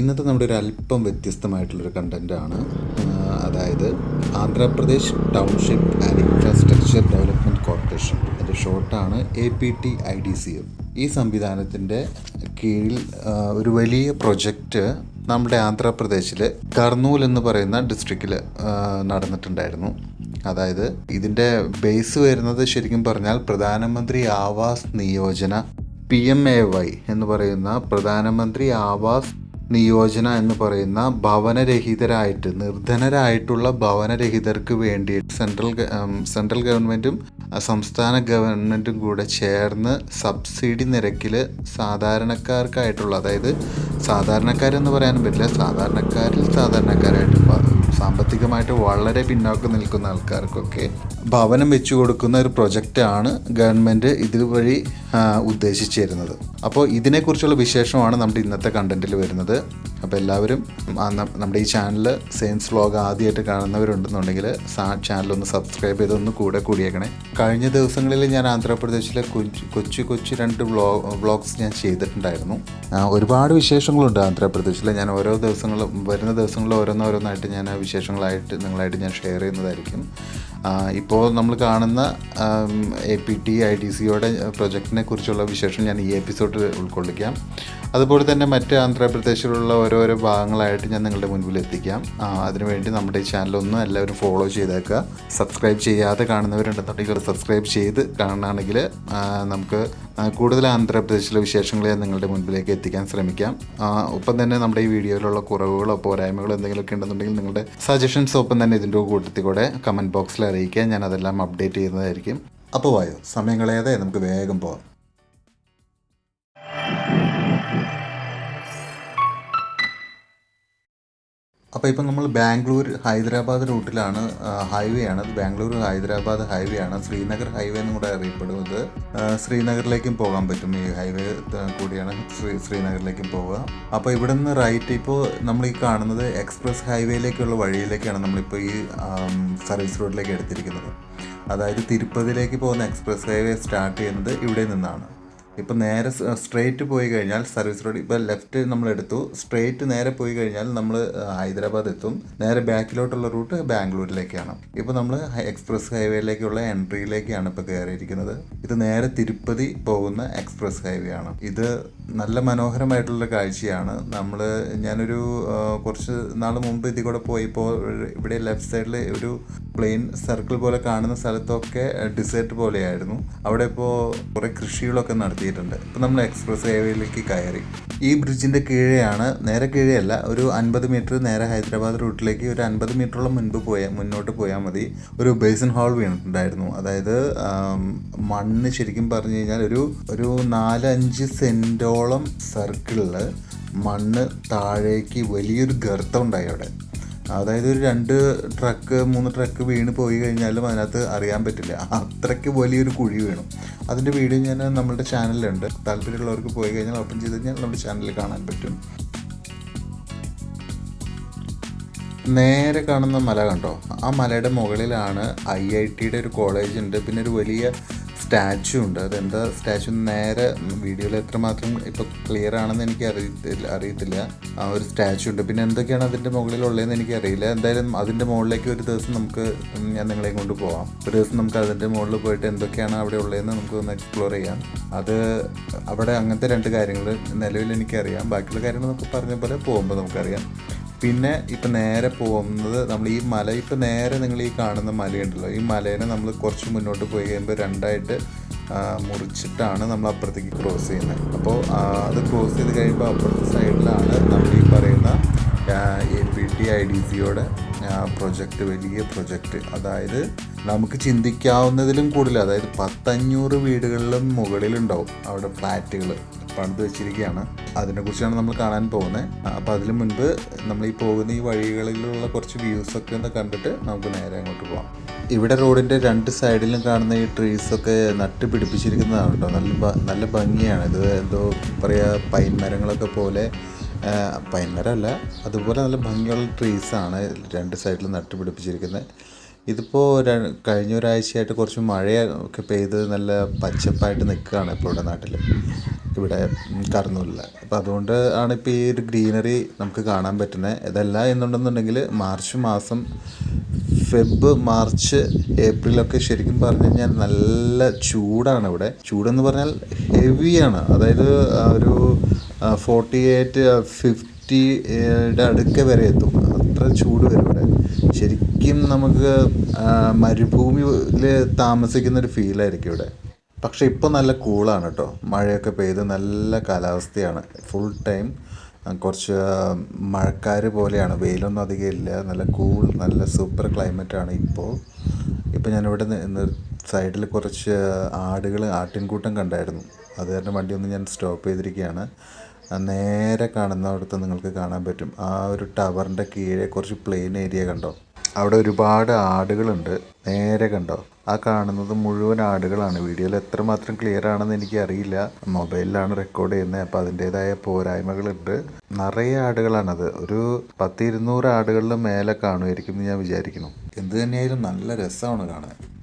ഇന്നത്തെ നമ്മുടെ ഒരു അല്പം വ്യത്യസ്തമായിട്ടുള്ളൊരു കണ്ടന്റാണ് അതായത് Andhra Pradesh township and infrastructure development corporation. അതിന്റെ ഷോർട്ടാണ് A P T I D C M ഈ സംവിധാനത്തിന്റെ കീഴിൽ ഒരു വലിയ പ്രൊജക്റ്റ് നമ്മുടെ ആന്ധ്രാപ്രദേശിൽ കർണൂൽ എന്ന് പറയുന്ന ഡിസ്ട്രിക്റ്റിൽ നടന്നിട്ടുണ്ടായിരുന്നു. അതായത് ഇതിന്റെ ബേസ് വരുന്നത് ശരിക്കും പറഞ്ഞാൽ Pradhan Mantri Awas Yojana P M A Y എന്ന് പറയുന്ന പ്രധാനമന്ത്രി ആവാസ് നിയോജന എന്ന് പറയുന്ന ഭവനരഹിതരായിട്ട് നിർധനരായിട്ടുള്ള ഭവനരഹിതർക്ക് വേണ്ടി സെൻട്രൽ സെൻട്രൽ ഗവൺമെന്റും സംസ്ഥാന ഗവൺമെന്റും കൂടെ ചേർന്ന് സബ്സിഡി നിരക്കിൽ സാധാരണക്കാർക്കായിട്ടുള്ള അതായത് സാധാരണക്കാരെന്ന് പറയാനും പറ്റില്ല സാധാരണക്കാരിൽ സാധാരണക്കാരായിട്ട് സാമ്പത്തികമായിട്ട് വളരെ പിന്നോക്കം നിൽക്കുന്ന ആൾക്കാർക്കൊക്കെ ഭവനം വെച്ചു കൊടുക്കുന്ന ഒരു പ്രൊജക്റ്റാണ് ഗവൺമെന്റ് ഇതുവഴി ഉദ്ദേശിച്ചിരുന്നത്. അപ്പോൾ ഇതിനെക്കുറിച്ചുള്ള വിശേഷമാണ് നമ്മുടെ ഇന്നത്തെ കണ്ടന്റിൽ വരുന്നത്. അപ്പോൾ എല്ലാവരും നമ്മുടെ ഈ ചാനൽ സെയിൻസ് വ്ലോഗ് ആദ്യമായിട്ട് കാണുന്നവരുണ്ടെന്നുണ്ടെങ്കിൽ ചാനൽ ഒന്ന് സബ്സ്ക്രൈബ് ചെയ്തൊന്ന് കൂടെ കൂടിയേക്കണേ. കഴിഞ്ഞ ദിവസങ്ങളിൽ ഞാൻ ആന്ധ്രാപ്രദേശിലെ കൊച്ചു കൊച്ചു രണ്ട് വ്ലോ വ്ളോഗ്സ് ഞാൻ ചെയ്തിട്ടുണ്ടായിരുന്നു. ഒരുപാട് വിശേഷങ്ങളുണ്ട് ആന്ധ്രാപ്രദേശിൽ ഞാൻ ഓരോ ദിവസങ്ങളും വരുന്ന ദിവസങ്ങളിൽ ഓരോന്നോരോന്നായിട്ട് ഞാൻ വിശേഷങ്ങളായിട്ട് നിങ്ങളായിട്ട് ഞാൻ ഷെയർ ചെയ്യുന്നതായിരിക്കും. ഇപ്പോൾ നമ്മൾ കാണുന്ന A P T I D സിയുടെ പ്രൊജക്റ്റിനെ കുറിച്ചുള്ള വിശേഷം ഞാൻ ഈ എപ്പിസോഡിൽ ഉൾക്കൊള്ളിക്കാം. അതുപോലെ തന്നെ മറ്റ് ആന്ധ്രാപ്രദേശിലുള്ള ഓരോരോ ഭാഗങ്ങളായിട്ട് ഞാൻ നിങ്ങളുടെ മുൻപിൽ എത്തിക്കാം. അതിനുവേണ്ടി നമ്മുടെ ഈ ചാനൽ ഒന്ന് എല്ലാവരും ഫോളോ ചെയ്തേക്കുക. സബ്സ്ക്രൈബ് ചെയ്യാതെ കാണുന്നവരുണ്ടെന്നുണ്ടെങ്കിൽ സബ്സ്ക്രൈബ് ചെയ്ത് കാണുകയാണെങ്കിൽ നമുക്ക് കൂടുതൽ ആന്ധ്രാപ്രദേശിലെ വിശേഷങ്ങളെ നിങ്ങളുടെ മുൻപിലേക്ക് എത്തിക്കാൻ ശ്രമിക്കാം. ഒപ്പം തന്നെ നമ്മുടെ ഈ വീഡിയോയിലുള്ള കുറവുകളോ പോരായ്മകളോ എന്തെങ്കിലുമൊക്കെ ഉണ്ടെന്നുണ്ടെങ്കിൽ നിങ്ങളുടെ സജഷൻസ് ഒപ്പം തന്നെ ഇതിന്റെ കൂട്ടത്തിൽ കൂടെ കമന്റ് ബോക്സിൽ അറിയിക്കാൻ ഞാൻ അതെല്ലാം അപ്ഡേറ്റ് ചെയ്യുന്നതായിരിക്കും. അപ്പോൾ വായോ സമയം കളയാതെ നമുക്ക് വേഗം പോവാം. അപ്പോൾ ഇപ്പം നമ്മൾ ബാംഗ്ലൂർ ഹൈദരാബാദ് റൂട്ടിലാണ് ഹൈവേ ആണ്. ബാംഗ്ലൂർ ഹൈദരാബാദ് ഹൈവേ ആണ്. ശ്രീനഗർ ഹൈവേ എന്നും കൂടെ അറിയപ്പെടുന്നത്. ശ്രീനഗറിലേക്കും പോകാൻ പറ്റും ഈ ഹൈവേ കൂടിയാണ് ശ്രീ ശ്രീനഗറിലേക്കും പോവുക. അപ്പോൾ ഇവിടെ നിന്ന് റൈറ്റ് ഇപ്പോൾ നമ്മൾ ഈ കാണുന്നത് എക്സ്പ്രസ് ഹൈവേയിലേക്കുള്ള വഴിയിലേക്കാണ് നമ്മളിപ്പോൾ ഈ സർവീസ് റോഡിലേക്ക് എടുത്തിരിക്കുന്നത്. അതായത് തിരുപ്പതിയിലേക്ക് പോകുന്ന എക്സ്പ്രസ് ഹൈവേ സ്റ്റാർട്ട് ചെയ്യുന്നത് ഇവിടെ നിന്നാണ്. ഇപ്പം നേരെ സ്ട്രെയിറ്റ് പോയി കഴിഞ്ഞാൽ സർവീസ് റോഡ് ഇപ്പോൾ ലെഫ്റ്റ് നമ്മൾ എടുത്തു. സ്ട്രെയിറ്റ് നേരെ പോയി കഴിഞ്ഞാൽ നമ്മൾ ഹൈദരാബാദ് എത്തും. നേരെ ബാക്കിലോട്ടുള്ള റൂട്ട് ബാംഗ്ലൂരിലേക്കാണ്. ഇപ്പോൾ നമ്മൾ എക്സ്പ്രസ് ഹൈവേയിലേക്കുള്ള എൻട്രിയിലേക്കാണ് ഇപ്പോൾ കയറിയിരിക്കുന്നത്. ഇത് നേരെ തിരുപ്പതി പോകുന്ന എക്സ്പ്രസ് ഹൈവേ ആണ് ഇത് നല്ല മനോഹരമായിട്ടുള്ള കാഴ്ചയാണ്. നമ്മൾ ഞാനൊരു കുറച്ച് നാൾ മുമ്പ് ഇതിൽ കൂടെ പോയിപ്പോൾ ഇവിടെ ലെഫ്റ്റ് സൈഡിൽ ഒരു പ്ലെയിൻ സർക്കിൾ പോലെ കാണുന്ന സ്ഥലത്തൊക്കെ ഡിസേർട്ട് പോലെയായിരുന്നു. അവിടെ ഇപ്പോൾ കുറേ കൃഷികളൊക്കെ നടത്തിയിട്ടുണ്ട് ഇപ്പം നമ്മൾ എക്സ്പ്രസ് ഹൈവേയിലേക്ക് കയറി. ഈ ബ്രിഡ്ജിന്റെ കീഴെയാണ് നേരെ കീഴെയല്ല ഒരു അൻപത് മീറ്റർ നേരെ ഹൈദരാബാദ് റൂട്ടിലേക്ക് ഒരു അൻപത് മീറ്ററോളം മുൻപ് പോയാൽ മുന്നോട്ട് പോയാൽ മതി. ഒരു ബേസിൻ ഹോൾ വീണിട്ടുണ്ടായിരുന്നു. അതായത് മണ്ണ് ശരിക്കും പറഞ്ഞു കഴിഞ്ഞാൽ ഒരു ഒരു നാലഞ്ച് സെന്റോളം സർക്കിളിൽ മണ്ണ് താഴേക്ക് വലിയൊരു ഗർത്തം ഉണ്ടായി അവിടെ. അതായത് ഒരു രണ്ട് ട്രക്ക് മൂന്ന് ട്രക്ക് വീണ് പോയി കഴിഞ്ഞാലും അതിനകത്ത് അറിയാൻ പറ്റില്ല. അത്രയ്ക്ക് വലിയൊരു കുഴി വീണു. അതിന്റെ വീഡിയോ ഞാൻ നമ്മുടെ ചാനലിലുണ്ട്. താല്പര്യമുള്ളവർക്ക് പോയി കഴിഞ്ഞാൽ ഓപ്പൺ ചെയ്ത് കഴിഞ്ഞാൽ നമ്മുടെ ചാനലിൽ കാണാൻ പറ്റും. നേരെ കാണുന്ന മല കണ്ടോ? ആ മലയുടെ മുകളിലാണ് ഐ ഐ ടിയുടെ ഒരു കോളേജ് ഉണ്ട്. പിന്നെ ഒരു വലിയ സ്റ്റാച്ചു ഉണ്ട്. അതെന്താ സ്റ്റാച്ചു നേരെ വീഡിയോയിൽ എത്രമാത്രം ഇപ്പോൾ ക്ലിയർ ആണെന്ന് എനിക്ക് അറിയത്തില്ല അറിയത്തില്ല. ആ ഒരു സ്റ്റാച്ചു ഉണ്ട്. പിന്നെ എന്തൊക്കെയാണ് അതിന്റെ അതിന്റെ മുകളിലുള്ളതെന്ന് എനിക്ക് അറിയില്ല. എന്തായാലും അതിന്റെ മുകളിലേക്ക് ഒരു ദിവസം നമുക്ക് ഞാൻ നിങ്ങളെയും കൊണ്ട് പോവാം. ഒരു ദിവസം നമുക്ക് അതിന്റെ മുകളിൽ പോയിട്ട് എന്തൊക്കെയാണ് അവിടെ ഉള്ളതെന്ന് നമുക്ക് ഒന്ന് എക്സ്പ്ലോർ ചെയ്യാം. അത് അവിടെ അങ്ങനത്തെ രണ്ട് കാര്യങ്ങൾ നിലവിൽ എനിക്കറിയാം. ബാക്കിയുള്ള കാര്യങ്ങൾ നമുക്ക് പറഞ്ഞ പോലെ പോകുമ്പോൾ നമുക്കറിയാം. പിന്നെ ഇപ്പം നേരെ പോകുന്നത് നമ്മൾ ഈ മല ഇപ്പം നേരെ നിങ്ങൾ ഈ കാണുന്ന മലയുണ്ടല്ലോ. ഈ മലേനെ നമ്മൾ കുറച്ച് മുന്നോട്ട് പോയി കഴിയുമ്പോൾ രണ്ടായിട്ട് മുറിച്ചിട്ടാണ് നമ്മൾ അപ്പുറത്തേക്ക് ക്രോസ് ചെയ്യുന്നത്. അപ്പോൾ അത് ക്രോസ് ചെയ്ത് കഴിയുമ്പോൾ അപ്പുറത്തെ സൈഡിലാണ് നമ്മൾ ഈ പറയുന്ന A P T I D സിയുടെ പ്രൊജക്റ്റ് വലിയ പ്രൊജക്റ്റ് അതായത് നമുക്ക് ചിന്തിക്കാവുന്നതിലും കൂടുതൽ അതായത് പത്തഞ്ഞൂറ് വീടുകളിലും മുകളിലുണ്ടാവും അവിടെ ഫ്ലാറ്റുകൾ. പണിത് വെച്ചിരിക്കുകയാണ്. അതിനെക്കുറിച്ചാണ് നമ്മൾ കാണാൻ പോകുന്നത്. അപ്പോൾ അതിന് മുൻപ് നമ്മൾ ഈ പോകുന്ന ഈ വഴികളിലുള്ള കുറച്ച് വ്യൂസ് ഒക്കെ ഒന്ന് കണ്ടിട്ട് നമുക്ക് നേരെ അങ്ങോട്ട് പോകാം ഇവിടെ റോഡിന്റെ രണ്ട് സൈഡിലും കാണുന്ന ഈ ട്രീസൊക്കെ നട്ട് പിടിപ്പിച്ചിരിക്കുന്നതാണ് കേട്ടോ. നല്ല നല്ല ഭംഗിയാണ്. ഇത് എന്തോ പറയുക പൈൻ മരങ്ങളൊക്കെ പോലെ. പൈൻ മരമല്ല അതുപോലെ നല്ല ഭംഗിയുള്ള ട്രീസാണ് രണ്ട് സൈഡിലും നട്ട് പിടിപ്പിച്ചിരിക്കുന്നത്. ഇതിപ്പോൾ കഴിഞ്ഞ ഒരാഴ്ചയായിട്ട് കുറച്ച് മഴയൊക്കെ പെയ്ത് നല്ല പച്ചപ്പായിട്ട് നിൽക്കുകയാണ് ഇപ്പോൾ ഇവിടെ നാട്ടിൽ ഇവിടെ കർണൂലിൽ അപ്പോൾ അതുകൊണ്ട് ആണ് ഇപ്പോൾ ഈ ഒരു ഗ്രീനറി നമുക്ക് കാണാൻ പറ്റുന്നത് ഇതല്ല എന്നുണ്ടെന്നുണ്ടെങ്കിൽ മാർച്ച് മാസം ഫെബ് മാർച്ച് ഏപ്രിലൊക്കെ ശരിക്കും പറഞ്ഞു കഴിഞ്ഞാൽ നല്ല ചൂടാണ് ഇവിടെ ചൂടെന്ന് പറഞ്ഞാൽ ഹെവിയാണ്. അതായത് ഒരു ഫോർട്ടി എയ്റ്റ് ഫിഫ്റ്റിയുടെ അടുക്ക വരെ എത്തും. അത്ര ചൂട് വരും ഇവിടെ ശരിക്കും നമുക്ക് മരുഭൂമിയിൽ താമസിക്കുന്ന ഒരു ഫീലായിരിക്കും ഇവിടെ. പക്ഷെ ഇപ്പോൾ നല്ല കൂളാണ് കേട്ടോ. മഴയൊക്കെ പെയ്ത് നല്ല കാലാവസ്ഥയാണ്. ഫുൾ ടൈം കുറച്ച് മഴക്കാർ പോലെയാണ്. വെയിലൊന്നും അധികം ഇല്ല. നല്ല കൂൾ നല്ല സൂപ്പർ ക്ലൈമറ്റാണ് ഇപ്പോൾ ഇപ്പോൾ ഞാനിവിടെ സൈഡിൽ കുറച്ച് ആടുകൾ ആട്ടിൻകൂട്ടം കണ്ടായിരുന്നു. അത് കാരണം വണ്ടി ഒന്ന് ഞാൻ സ്റ്റോപ്പ് ചെയ്തിരിക്കുകയാണ് നേരെ കാണുന്നിടത്ത് നിങ്ങൾക്ക് കാണാൻ പറ്റും. ആ ഒരു ടവറിന്റെ കീഴെ കുറച്ച് പ്ലെയിൻ ഏരിയ കണ്ടോ? അവിടെ ഒരുപാട് ആടുകളുണ്ട്. നേരെ കണ്ടോ? ആ കാണുന്നത് മുഴുവൻ ആടുകളാണ്. വീഡിയോയിൽ എത്രമാത്രം ക്ലിയർ ആണെന്ന് എനിക്ക് അറിയില്ല മൊബൈലിലാണ് റെക്കോർഡ് ചെയ്യുന്നത്. അപ്പോൾ അതിന്റേതായ പോരായ്മകളുണ്ട്. നിറയെ ആടുകളാണത്. ഒരു പത്ത് ഇരുന്നൂറ് ആടുകളിൽ മേലെ കാണുമായിരിക്കും എന്ന് ഞാൻ വിചാരിക്കുന്നു. എന്ത് തന്നെയായാലും നല്ല രസമാണ് കാണാൻ.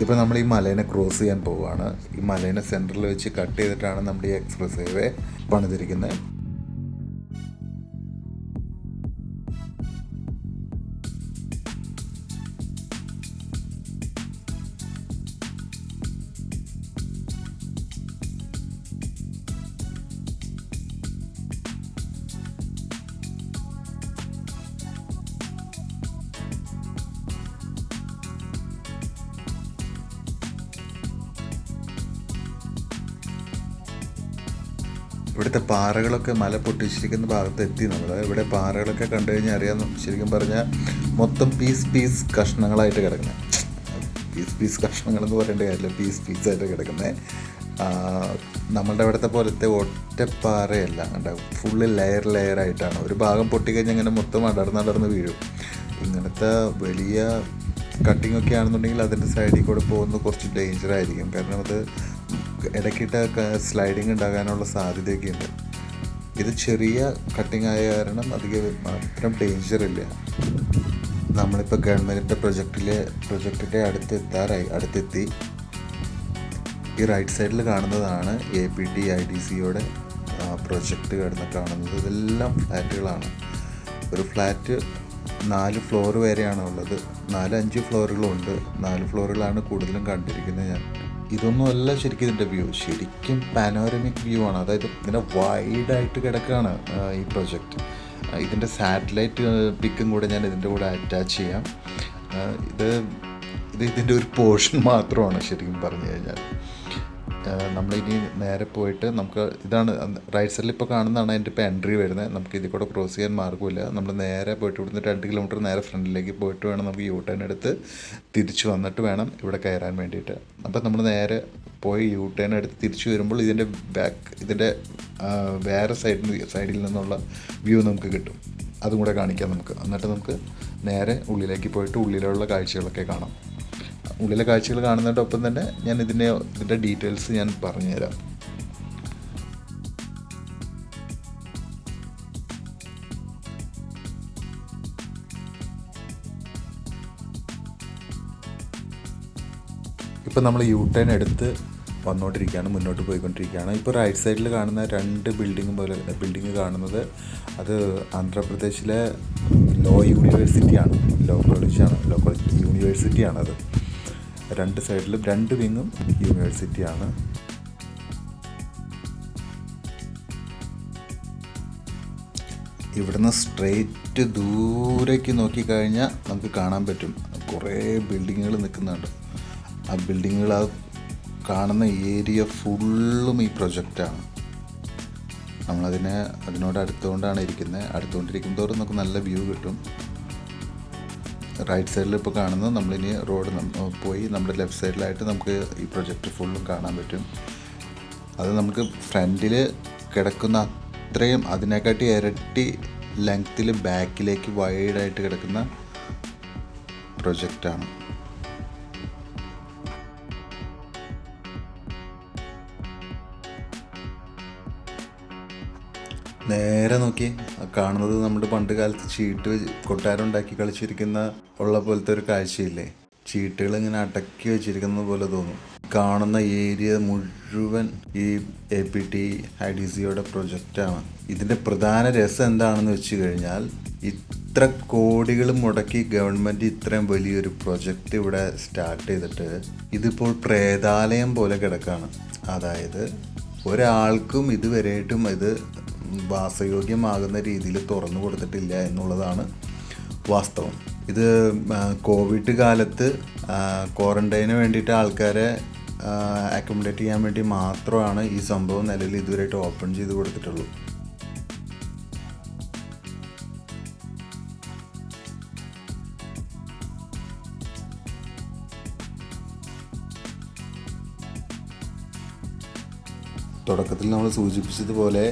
ഇപ്പോൾ നമ്മൾ ഈ മലേനെ ക്രോസ് ചെയ്യാൻ പോവുകയാണ് ഈ മലേനെ സെന്ററിൽ വെച്ച് കട്ട് ചെയ്തിട്ടാണ് നമ്മുടെ ഈ എക്സ്പ്രസ് ഹൈവേ പണിതിരിക്കുന്നത് ഇവിടുത്തെ പാറകളൊക്കെ മല പൊട്ടിച്ചിരിക്കുന്ന ഭാഗത്ത് എത്തി നമ്മൾ. ഇവിടെ പാറകളൊക്കെ കണ്ടു കഴിഞ്ഞാൽ അറിയാം. ശരിക്കും പറഞ്ഞാൽ മൊത്തം പീസ് പീസ് കഷ്ണങ്ങളായിട്ട് കിടക്കുന്നത് പീസ് പീസ് കഷ്ണങ്ങൾ എന്ന് പറയേണ്ട കാര്യമില്ല. പീസ് പീസായിട്ട് കിടക്കുന്നത് നമ്മളുടെ ഇവിടുത്തെ പോലത്തെ ഒറ്റപ്പാറയല്ല. കണ്ട? ഫുള്ള് ലെയർ ആയിട്ടാണ്. ഒരു ഭാഗം പൊട്ടിക്കഴിഞ്ഞാൽ ഇങ്ങനെ മൊത്തം അടർന്ന് അടർന്ന് വീഴും. ഇങ്ങനത്തെ വലിയ കട്ടിംഗ് ഒക്കെ ആണെന്നുണ്ടെങ്കിൽ അതിന്റെ സൈഡിൽ കൂടെ പോകുന്നത് കുറച്ച് ഡേഞ്ചർ ആയിരിക്കും. കാരണം അത് ഇടയ്ക്കിട്ട് സ്ലൈഡിങ് ഉണ്ടാകാനുള്ള സാധ്യതയൊക്കെ ഉണ്ട് ഇത് ചെറിയ കട്ടിങ് ആയ കാരണം അധികം മാത്രം ഡേഞ്ചർ ഇല്ല. നമ്മളിപ്പോൾ ഗവൺമെന്റിന്റെ പ്രൊജക്റ്റിലെ പ്രൊജക്റ്റിന്റെ അടുത്ത് എത്താറായി അടുത്തെത്തി. ഈ റൈറ്റ് സൈഡിൽ കാണുന്നതാണ് A P T I D സിയുടെ പ്രൊജക്റ്റ് കിടന്ന് കാണുന്നത്. ഇതെല്ലാം ഫ്ലാറ്റുകളാണ്. ഒരു ഫ്ലാറ്റ് നാല് ഫ്ലോർ വരെയാണ് ഉള്ളത്. നാല് അഞ്ച് ഫ്ലോറുകളുണ്ട് നാല് ഫ്ലോറുകളാണ് കൂടുതലും കണ്ടിരിക്കുന്നത് ഞാൻ. ഇതൊന്നും അല്ല ശരിക്കും ഇതിന്റെ വ്യൂ ശരിക്കും പാനോറമിക് വ്യൂ ആണ്. അതായത് ഇങ്ങനെ വൈഡായിട്ട് കിടക്കുകയാണ് ഈ പ്രൊജക്റ്റ് ഇതിന്റെ സാറ്റലൈറ്റ് പിക്കും കൂടെ ഞാൻ ഇതിന്റെ കൂടെ അറ്റാച്ച് ചെയ്യാം. ഇത് ഇത് ഇതിന്റെ ഒരു പോർഷൻ മാത്രമാണ് ശരിക്കും പറഞ്ഞു കഴിഞ്ഞാൽ. നമ്മളിനി നേരെ പോയിട്ട് നമുക്ക് ഇതാണ് റൈറ്റ് സൈഡിൽ ഇപ്പോൾ കാണുന്നതാണ് എന്റെ ഇപ്പോൾ എൻട്രി വരുന്നത്. നമുക്ക് ഇതിൽ കൂടെ ക്രോസ് ചെയ്യാൻ മാർഗമില്ല. നമ്മൾ നേരെ പോയിട്ട് ഇവിടുന്ന് രണ്ട് കിലോമീറ്റർ നേരെ ഫ്രണ്ടിലേക്ക് പോയിട്ട് വേണം നമുക്ക് യൂ ടേൺ എടുത്ത് തിരിച്ചു വന്നിട്ട് വേണം ഇവിടെ കയറാൻ വേണ്ടിയിട്ട്. അപ്പോൾ നമ്മൾ നേരെ പോയി യൂ ടേൺ എടുത്ത് തിരിച്ചു വരുമ്പോൾ ഇതിന്റെ ബാക്ക് ഇതിന്റെ വേറെ സൈഡിൽ സൈഡിൽ നിന്നുള്ള വ്യൂ നമുക്ക് കിട്ടും. അതും കൂടെ കാണിക്കാം നമുക്ക്. എന്നിട്ട് നമുക്ക് നേരെ ഉള്ളിലേക്ക് പോയിട്ട് ഉള്ളിലുള്ള കാഴ്ചകളൊക്കെ കാണാം. ഉള്ളിലെ കാഴ്ചകൾ കാണുന്നതിനൊപ്പം തന്നെ ഞാൻ ഇതിന്റെ ഇതിന്റെ ഡീറ്റെയിൽസ് ഞാൻ പറഞ്ഞുതരാം. ഇപ്പം നമ്മൾ യു ടേൺ എടുത്ത് വന്നുകൊണ്ടിരിക്കുകയാണ് മുന്നോട്ട് പോയിക്കൊണ്ടിരിക്കുകയാണ്. ഇപ്പോൾ റൈറ്റ് സൈഡിൽ കാണുന്ന രണ്ട് ബിൽഡിംഗ് പോലെ ബിൽഡിംഗ് കാണുന്നത് അത് ആന്ധ്രാപ്രദേശിലെ ലോ യൂണിവേഴ്സിറ്റിയാണ് ലോ കോളേജാണ് ലോ കോളേജ് യൂണിവേഴ്സിറ്റിയാണത്. രണ്ട് സൈഡിലും രണ്ട് വിങ്ങും യൂണിവേഴ്സിറ്റിയാണ്. ഇവിടുന്ന് സ്ട്രെയിറ്റ് ദൂരേക്ക് നോക്കിക്കഴിഞ്ഞാൽ നമുക്ക് കാണാൻ പറ്റും. കുറേ ബിൽഡിങ്ങുകൾ നിൽക്കുന്നുണ്ട്. ആ ബിൽഡിങ്ങുകൾ ആ കാണുന്ന ഏരിയ ഫുള്ളും ഈ പ്രൊജക്റ്റാണ്. നമ്മളതിനെ അതിനോട് അടുത്തുകൊണ്ടാണ് ഇരിക്കുന്നത് അടുത്തുകൊണ്ടിരിക്കും തോറും നമുക്ക് നല്ല വ്യൂ കിട്ടും. റൈറ്റ് സൈഡിൽ ഇപ്പോൾ കാണുന്നത് നമ്മളിനി റോഡ് പോയി നമ്മുടെ ലെഫ്റ്റ് സൈഡിലായിട്ട് നമുക്ക് ഈ പ്രൊജക്റ്റ് ഫുള്ളും കാണാൻ പറ്റും. അത് നമുക്ക് ഫ്രണ്ടിൽ കിടക്കുന്ന അത്രയും അതിനെക്കാട്ടി ഇരട്ടി ലെങ്ത്തിൽ ബാക്കിലേക്ക് വൈഡായിട്ട് കിടക്കുന്ന പ്രൊജക്റ്റാണ് നേരെ നോക്കി. കാണുന്നത് നമ്മുടെ പണ്ട് കാലത്ത് ചീട്ട് കൊട്ടാരം ഉണ്ടാക്കി കളിച്ചിരിക്കുന്ന ഉള്ള പോലത്തെ ഒരു കാഴ്ചയില്ലേ? ചീട്ടുകൾ ഇങ്ങനെ അടക്കി വെച്ചിരിക്കുന്നത് പോലെ തോന്നും. കാണുന്ന ഏരിയ മുഴുവൻ ഈ A P T I D സിയുടെ പ്രൊജക്റ്റാണ് ഇതിന്റെ പ്രധാന രസം എന്താണെന്ന് വെച്ച് കഴിഞ്ഞാൽ ഇത്ര കോടികൾ മുടക്കി ഗവൺമെന്റ് ഇത്രയും വലിയൊരു പ്രൊജക്റ്റ് ഇവിടെ സ്റ്റാർട്ട് ചെയ്തിട്ട് ഇതിപ്പോൾ പ്രേതാലയം പോലെ കിടക്കാണ്. അതായത് ഒരാൾക്കും ഇതുവരെയായിട്ടും ഇത് വാസയോഗ്യമാകുന്ന രീതിയിൽ തുറന്നു കൊടുത്തിട്ടില്ല എന്നുള്ളതാണ് വാസ്തവം. ഇത് കോവിഡ് കാലത്ത് ക്വാറന്റൈന് വേണ്ടിയിട്ട് ആൾക്കാരെ അക്കോമഡേറ്റ് ചെയ്യാൻ വേണ്ടി മാത്രമാണ് ഈ സംഭവം നിലവിൽ ഇതുവരെയായിട്ട് ഓപ്പൺ ചെയ്ത് കൊടുത്തിട്ടുള്ളൂ നമ്മൾ സൂചിപ്പിച്ചതുപോലെ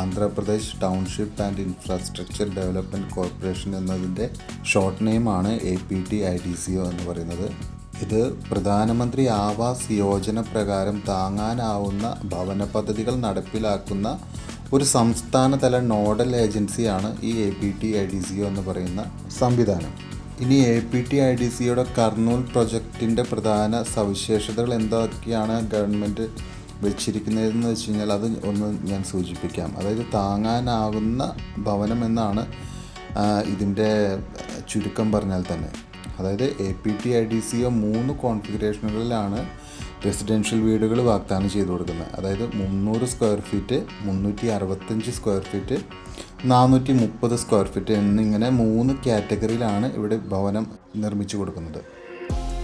Andhra Pradesh township and infrastructure development corporation എന്നതിന്റെ short നെയിമാണ് A P T I D C O എന്ന് പറയുന്നത്. ഇത് പ്രധാനമന്ത്രി ആവാസ് യോജന പ്രകാരം താങ്ങാനാവുന്ന ഭവന പദ്ധതികൾ നടപ്പിലാക്കുന്ന ഒരു സംസ്ഥാനതല നോഡൽ ഏജൻസിയാണ് ഈ A P T I D C O എന്ന് പറയുന്ന സംവിധാനം. ഇനി A P T I D സിയുടെ കർണൂൽ പ്രൊജക്റ്റിന്റെ പ്രധാന സവിശേഷതകൾ എന്തൊക്കെയാണ് ഗവൺമെന്റ് വെച്ചിരിക്കുന്നതെന്ന് വെച്ച് കഴിഞ്ഞാൽ അത് ഒന്ന് ഞാൻ സൂചിപ്പിക്കാം. അതായത് താങ്ങാനാകുന്ന ഭവനം എന്നാണ് ഇതിന്റെ ചുരുക്കം പറഞ്ഞാൽ തന്നെ. അതായത് A P T I D C O മൂന്ന് കോൺഫിഗറേഷനുകളിലാണ് റെസിഡൻഷ്യൽ വീടുകൾ വാഗ്ദാനം ചെയ്തു കൊടുക്കുന്നത്. അതായത് മുന്നൂറ് സ്ക്വയർ ഫീറ്റ് മുന്നൂറ്റി അറുപത്തഞ്ച് സ്ക്വയർ ഫീറ്റ് നാനൂറ്റി മുപ്പത് സ്ക്വയർ ഫീറ്റ് എന്നിങ്ങനെ മൂന്ന് കാറ്റഗറിയിലാണ് ഇവിടെ ഭവനം നിർമ്മിച്ചു കൊടുക്കുന്നത്.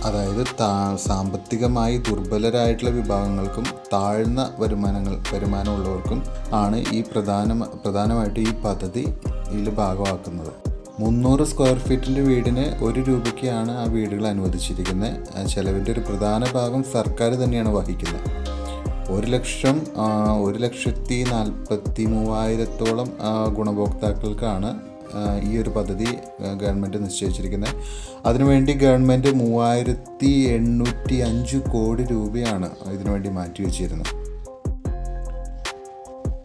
അതായത് താ സാമ്പത്തികമായി ദുർബലരായിട്ടുള്ള വിഭാഗങ്ങൾക്കും താഴ്ന്ന വരുമാനങ്ങൾ വരുമാനമുള്ളവർക്കും ആണ് ഈ പ്രധാന പ്രധാനമായിട്ട് ഈ പദ്ധതി ഇതിൽ ഭാഗമാക്കുന്നത്. മുന്നൂറ് സ്ക്വയർ ഫീറ്റിന്റെ വീടിന് ഒരു രൂപയ്ക്കാണ് ആ വീടുകൾ അനുവദിച്ചിരിക്കുന്നത് ചിലവിന്റെ ഒരു പ്രധാന ഭാഗം സർക്കാർ തന്നെയാണ് വഹിക്കുന്നത് ഒരു ലക്ഷം ഒരു ലക്ഷത്തി നാൽപ്പത്തി മൂവായിരത്തോളം ഗുണഭോക്താക്കൾക്കാണ് ഈ ഒരു പദ്ധതി ഗവൺമെന്റ് നിശ്ചയിച്ചിരിക്കുന്നത് അതിനുവേണ്ടി ഗവൺമെന്റ് മൂവായിരത്തി എണ്ണൂറ്റി അഞ്ച് കോടി രൂപയാണ് ഇതിനുവേണ്ടി മാറ്റിവെച്ചിരുന്നത്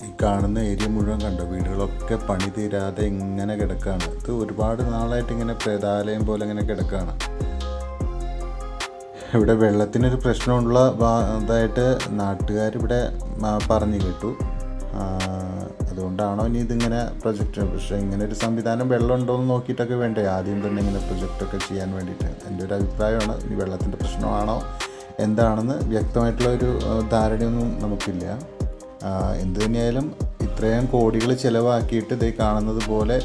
ഈ കാണുന്ന ഏരിയ മുഴുവൻ കണ്ടോ? വീടുകളൊക്കെ പണി തീരാതെ ഇങ്ങനെ കിടക്കുകയാണ് ഇത് ഒരുപാട് നാളായിട്ട് ഇങ്ങനെ പ്രേതാലയം പോലെ ഇങ്ങനെ കിടക്കുകയാണ് ഇവിടെ വെള്ളത്തിനൊരു പ്രശ്നമുള്ള ഇതായിട്ട് നാട്ടുകാരിവിടെ പറഞ്ഞു കേട്ടു. അതുകൊണ്ടാണോ ഇനി ഇതിങ്ങനെ പ്രൊജക്റ്റ് പക്ഷേ ഇങ്ങനെ ഒരു സംവിധാനം വെള്ളം ഉണ്ടോ എന്ന് നോക്കിയിട്ടൊക്കെ വേണ്ടേ. ആദ്യം തന്നെ ഇങ്ങനെ പ്രൊജക്റ്റൊക്കെ ചെയ്യാൻ വേണ്ടിയിട്ട്. എന്റെ ഒരു അഭിപ്രായമാണ്. ഇനി വെള്ളത്തിന്റെ പ്രശ്നമാണോ? എന്താണെന്ന് വ്യക്തമായിട്ടുള്ള ഒരു ധാരണയൊന്നും നമുക്കില്ല. എന്ത് തന്നെയായാലും ഇത്രയും കോടികൾ ചിലവാക്കിയിട്ട് ഇതേ കാണുന്നത് പോലെ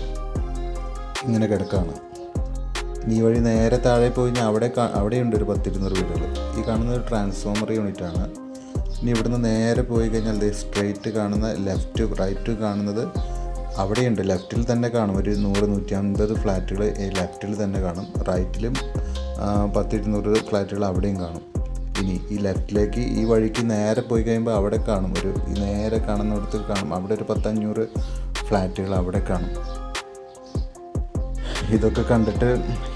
ഇങ്ങനെ കിടക്കുകയാണ് നീ വഴി നേരെ താഴെ പോയി കഴിഞ്ഞാൽ അവിടെ അവിടെയുണ്ട് ഒരു പത്തിരുന്നൂറ് വീടുകൾ. ഈ കാണുന്നത് ഒരു ട്രാൻസ്ഫോമർ യൂണിറ്റ് ആണ്. ഇനി ഇവിടുന്ന് നേരെ പോയി കഴിഞ്ഞാൽ സ്ട്രെയിറ്റ് കാണുന്ന ലെഫ്റ്റ് റൈറ്റ് കാണുന്നത് അവിടെയുണ്ട്. ലെഫ്റ്റിൽ തന്നെ കാണും. ഒരു നൂറ് നൂറ്റി അൻപത് ഫ്ലാറ്റുകൾ ഈ ലെഫ്റ്റിൽ തന്നെ കാണും. റൈറ്റിലും പത്തിരുന്നൂറ് ഫ്ലാറ്റുകൾ അവിടെയും കാണും. ഇനി ഈ ലെഫ്റ്റിലേക്ക് ഈ വഴിക്ക് നേരെ പോയി കഴിയുമ്പോൾ അവിടെ കാണും. ഒരു നേരെ കാണുന്നിടത്ത് കാണും. അവിടെ ഒരു പത്തഞ്ഞൂറ് ഫ്ലാറ്റുകൾ അവിടെ കാണും. ഇതൊക്കെ കണ്ടിട്ട്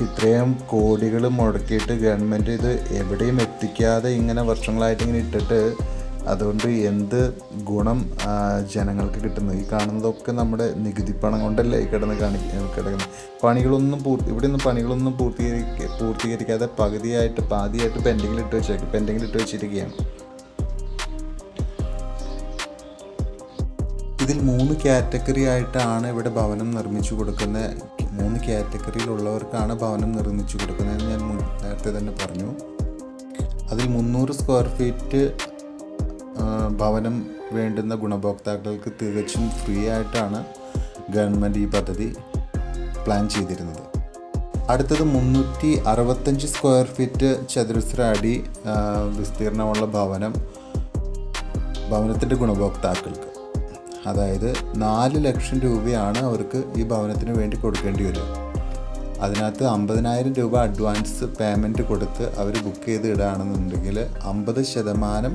ഇത്രയും കോടികൾ മുടക്കിയിട്ട് ഗവൺമെന്റ് ഇത് എവിടെയും എത്തിക്കാതെ ഇങ്ങനെ വർഷങ്ങളായിട്ട് ഇങ്ങനെ ഇട്ടിട്ട് അതുകൊണ്ട് എന്ത് ഗുണം ജനങ്ങൾക്ക് കിട്ടുന്നു? ഈ കാണുന്നതൊക്കെ നമ്മുടെ നികുതി പണം കൊണ്ടല്ലേ ഈ കിടന്ന് കാണി കിടക്കുന്നത് പണികളൊന്നും പൂർത്തി ഇവിടെ നിന്ന് പണികളൊന്നും പൂർത്തീകരിക്ക പൂർത്തീകരിക്കാതെ പകുതിയായിട്ട് പാതിയായിട്ട് പെൻഡിങ്ങിൽ ഇട്ട് വെച്ചേക്കും പെൻഡിങ്ങിൽ ഇട്ട് വെച്ചിരിക്കുകയാണ്. ഇതിൽ മൂന്ന് കാറ്റഗറി ആയിട്ടാണ് ഇവിടെ ഭവനം നിർമ്മിച്ചു കൊടുക്കുന്ന മൂന്ന് കാറ്റഗറിയിലുള്ളവർക്കാണ് ഭവനം നിർമ്മിച്ചു കൊടുക്കുന്നതെന്ന് ഞാൻ നേരത്തെ തന്നെ പറഞ്ഞു. അതിൽ മുന്നൂറ് സ്ക്വയർ ഫീറ്റ് ഭവനം വേണ്ടുന്ന ഗുണഭോക്താക്കൾക്ക് തികച്ചും ഫ്രീ ആയിട്ടാണ് ഗവൺമെന്റ് ഈ പദ്ധതി പ്ലാൻ ചെയ്തിരുന്നത്. അടുത്തത് മുന്നൂറ്റി അറുപത്തഞ്ച് സ്ക്വയർ ഫീറ്റ് ചതുരശ്ര അടി വിസ്തീർണമുള്ള ഭവനം ഭവനത്തിന്റെ ഗുണഭോക്താക്കൾക്ക്. അതായത് നാല് ലക്ഷം രൂപയാണ് അവർക്ക് ഈ ഭവനത്തിന് വേണ്ടി കൊടുക്കേണ്ടി വരിക. അതിനകത്ത് അമ്പതിനായിരം രൂപ അഡ്വാൻസ് പേയ്മെന്റ് കൊടുത്ത് അവർ ബുക്ക് ചെയ്ത് ഇടുകയാണെന്നുണ്ടെങ്കിൽ അമ്പത് ശതമാനം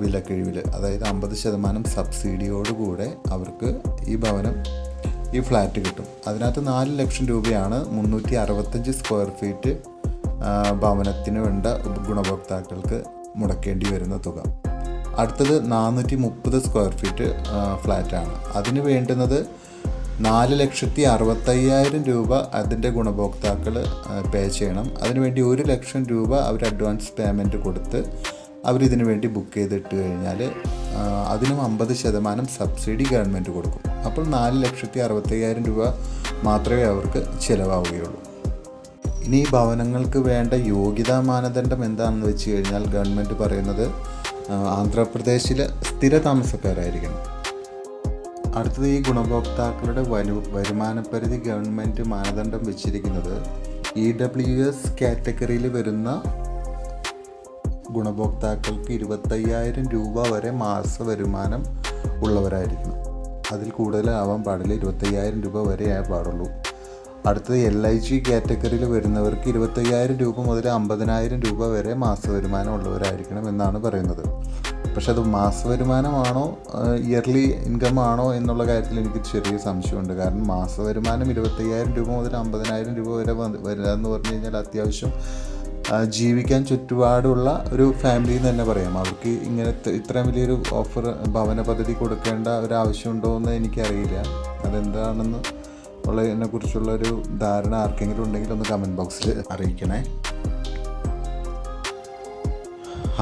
വിലക്കിഴിവിൽ അതായത് അമ്പത് ശതമാനം സബ്സിഡിയോടുകൂടെ അവർക്ക് ഈ ഭവനം ഈ ഫ്ലാറ്റ് കിട്ടും. അതിനകത്ത് നാല് ലക്ഷം രൂപയാണ് മുന്നൂറ്റി അറുപത്തഞ്ച് സ്ക്വയർ ഫീറ്റ് ഭവനത്തിന് വേണ്ട ഗുണഭോക്താക്കൾക്ക് മുടക്കേണ്ടി വരുന്ന തുക. അടുത്തത് നാനൂറ്റി മുപ്പത് സ്ക്വയർ ഫീറ്റ് ഫ്ലാറ്റാണ്. അതിന് വേണ്ടുന്നത് നാല് ലക്ഷത്തി അറുപത്തയ്യായിരം രൂപ അതിന്റെ ഗുണഭോക്താക്കൾ പേ ചെയ്യണം. അതിനുവേണ്ടി ഒരു ലക്ഷം രൂപ അവർ അഡ്വാൻസ് പേയ്മെന്റ് കൊടുത്ത് അവരിതിനു വേണ്ടി ബുക്ക് ചെയ്തിട്ട് കഴിഞ്ഞാൽ അതിനും അമ്പത് ശതമാനം സബ്സിഡി ഗവൺമെന്റ് കൊടുക്കും. അപ്പോൾ നാല് ലക്ഷത്തി അറുപത്തയ്യായിരം രൂപ മാത്രമേ അവർക്ക് ചിലവാവുകയുള്ളൂ. ഇനി ഈ ഭവനങ്ങൾക്ക് വേണ്ട യോഗ്യതാ മാനദണ്ഡം എന്താണെന്ന് വെച്ച് കഴിഞ്ഞാൽ ഗവൺമെന്റ് പറയുന്നത് ആന്ധ്രാപ്രദേശിലെ സ്ഥിര താമസക്കാരായിരിക്കണം അടുത്തത് ഈ ഗുണഭോക്താക്കളുടെ വരു വരുമാന പരിധി ഗവൺമെന്റ് മാനദണ്ഡം വെച്ചിരിക്കുന്നത് ഇ ഡബ്ല്യു എസ് കാറ്റഗറിയിൽ വരുന്ന ഗുണഭോക്താക്കൾക്ക് ഇരുപത്തയ്യായിരം രൂപ വരെ മാസ വരുമാനം ഉള്ളവരായിരിക്കണം. അതിൽ കൂടുതലാവാൻ പാടില്ല. ഇരുപത്തയ്യായിരം രൂപ ആയ പാടുള്ളൂ. അടുത്തത് എൽ ഐ ജി കാറ്റഗറിയിൽ വരുന്നവർക്ക് ഇരുപത്തയ്യായിരം രൂപ മുതൽ അമ്പതിനായിരം രൂപ വരെ മാസ വരുമാനം ഉള്ളവരായിരിക്കണം എന്നാണ് പറയുന്നത്. പക്ഷെ അത് മാസ വരുമാനമാണോ ഇയർലി ഇൻകം ആണോ എന്നുള്ള കാര്യത്തിൽ എനിക്ക് ചെറിയ സംശയമുണ്ട്. കാരണം മാസ വരുമാനം ഇരുപത്തയ്യായിരം രൂപ മുതൽ അമ്പതിനായിരം രൂപ വരെ വരിക എന്ന് പറഞ്ഞു കഴിഞ്ഞാൽ അത്യാവശ്യം ജീവിക്കാൻ ചുറ്റുപാടുള്ള ഒരു ഫാമിലി എന്ന് തന്നെ പറയാം. അവർക്ക് ഇങ്ങനത്തെ ഇത്രയും വലിയൊരു ഓഫർ ഭവന പദ്ധതി കൊടുക്കേണ്ട ഒരു ആവശ്യമുണ്ടോ എന്ന് എനിക്കറിയില്ല. അതെന്താണെന്ന് ഉള്ളതിനെ കുറിച്ചുള്ളൊരു ധാരണ ആർക്കെങ്കിലും ഉണ്ടെങ്കിൽ ഒന്ന് കമന്റ് ബോക്സിൽ അറിയിക്കണേ.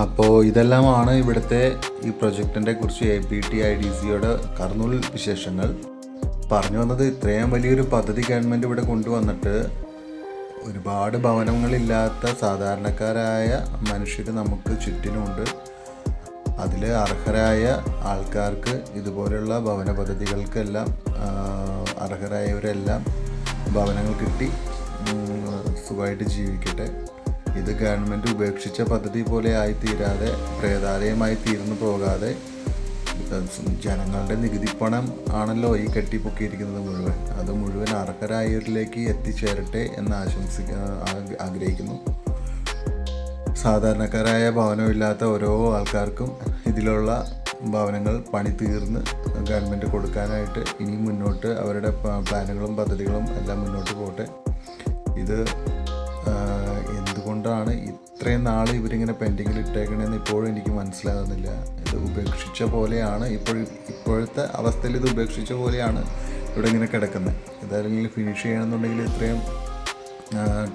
അപ്പോൾ ഇതെല്ലാമാണ് ഇവിടുത്തെ ഈ പ്രൊജക്റ്റിനെ കുറിച്ച് A P T I D സിയുടെ കർണൂൽ വിശേഷങ്ങൾ. പറഞ്ഞു വന്നത് ഇത്രയും വലിയൊരു പദ്ധതി ഗവൺമെന്റ് ഇവിടെ കൊണ്ടുവന്നിട്ട് ഒരുപാട് ഭവനങ്ങളില്ലാത്ത സാധാരണക്കാരായ മനുഷ്യർ നമുക്ക് ചുറ്റിനുമുണ്ട് അതിൽ അർഹരായ ആൾക്കാർക്ക് ഇതുപോലെയുള്ള ഭവന പദ്ധതികൾക്കെല്ലാം അർഹരായവരെല്ലാം ഭവനങ്ങൾ കിട്ടി. സുഖമായിട്ട് ജീവിക്കട്ടെ. ഇത് ഗവൺമെന്റ് ഉപേക്ഷിച്ച പദ്ധതി പോലെ ആയിത്തീരാതെ പ്രേതാലയമായി തീർന്നു പോകാതെ ജനങ്ങളുടെ നികുതി പണം ആണല്ലോ ഈ കെട്ടിപ്പൊക്കിയിരിക്കുന്നത് മുഴുവൻ. അത് മുഴുവൻ അർഹരായവരിലേക്ക് എത്തിച്ചേരട്ടെ എന്ന് ആശംസിക്ക ആഗ്രഹിക്കുന്നു. സാധാരണക്കാരായ ഭവനമില്ലാത്ത ഓരോ ആൾക്കാർക്കും ഇതിലുള്ള ഭവനങ്ങൾ പണി തീർന്ന് ഗവൺമെന്റ് കൊടുക്കാനായിട്ട് ഇനി മുന്നോട്ട് അവരുടെ പ്ലാനുകളും പദ്ധതികളും എല്ലാം മുന്നോട്ട് പോട്ടെ. ഇത് എന്തുകൊണ്ടാണ് ഇത്രയും നാൾ ഇവരിങ്ങനെ പെൻഡിങ്ങിൽ ഇട്ടേക്കണമെന്ന് ഇപ്പോഴും എനിക്ക് മനസ്സിലാകുന്നില്ല. ഇത് ഉപേക്ഷിച്ച പോലെയാണ് ഇപ്പോൾ ഇപ്പോഴത്തെ അവസ്ഥയിൽ ഇത് ഉപേക്ഷിച്ച പോലെയാണ് ഇവിടെ ഇങ്ങനെ കിടക്കുന്നത് ഇതല്ലെങ്കിൽ ഫിനിഷ് ചെയ്യണമെന്നുണ്ടെങ്കിൽ ഇത്രയും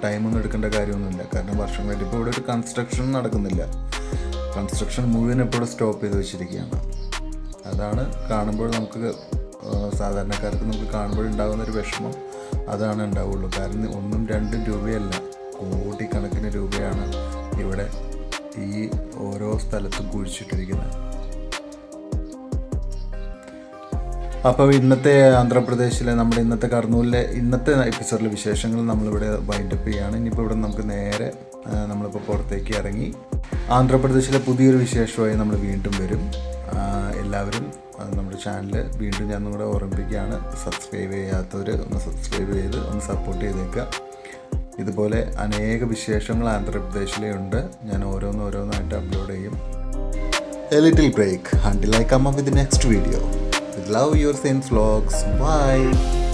ടൈമൊന്നും എടുക്കേണ്ട കാര്യമൊന്നുമില്ല. കാരണം വർഷങ്ങളായിട്ട് ഇപ്പോൾ ഇവിടെ ഒരു കൺസ്ട്രക്ഷൻ നടക്കുന്നില്ല. കൺസ്ട്രക്ഷൻ മുഴുവൻ എപ്പോഴും സ്റ്റോപ്പ് ചെയ്ത് വെച്ചിരിക്കുകയാണ്. അതാണ് കാണുമ്പോൾ നമുക്ക് സാധാരണക്കാർക്ക് നമുക്ക് കാണുമ്പോൾ ഉണ്ടാകുന്ന ഒരു വിഷമം. അതാണ് ഉണ്ടാവുള്ളൂ. കാരണം ഒന്നും രണ്ടും രൂപയല്ല. കോടിക്കണക്കിന് രൂപയാണ് ഇവിടെ ഈ ഓരോ സ്ഥലത്തും കുഴിച്ചിട്ടിരിക്കുന്നത്. അപ്പോൾ ഇന്നത്തെ ആന്ധ്രാപ്രദേശിലെ നമ്മുടെ ഇന്നത്തെ കർണൂലിലെ ഇന്നത്തെ എപ്പിസോഡിലെ വിശേഷങ്ങൾ നമ്മളിവിടെ വൈൻഡപ്പ് ചെയ്യുകയാണ്. ഇനിയിപ്പോൾ ഇവിടെ നമുക്ക് നേരെ നമ്മളിപ്പോൾ പുറത്തേക്ക് ഇറങ്ങി ആന്ധ്രാപ്രദേശിലെ പുതിയൊരു വിശേഷമായി നമ്മൾ വീണ്ടും വരും എല്ലാവരും നമ്മുടെ ചാനൽ വീണ്ടും ഞാൻ നിങ്ങളെ ഓർമ്മിപ്പിക്കുകയാണ് സബ്സ്ക്രൈബ് ചെയ്യാത്തവർ ഒന്ന് സബ്സ്ക്രൈബ് ചെയ്ത് ഒന്ന് സപ്പോർട്ട് ചെയ്തേക്കുക ഇതുപോലെ അനേക വിശേഷങ്ങൾ ആന്ധ്രാപ്രദേശിലെ ഉണ്ട് ഞാൻ ഓരോന്ന് ഓരോന്നായിട്ട് അപ്ലോഡ് ചെയ്യും a little break until I come up next video. With love, your Saints Vlogs. Bye.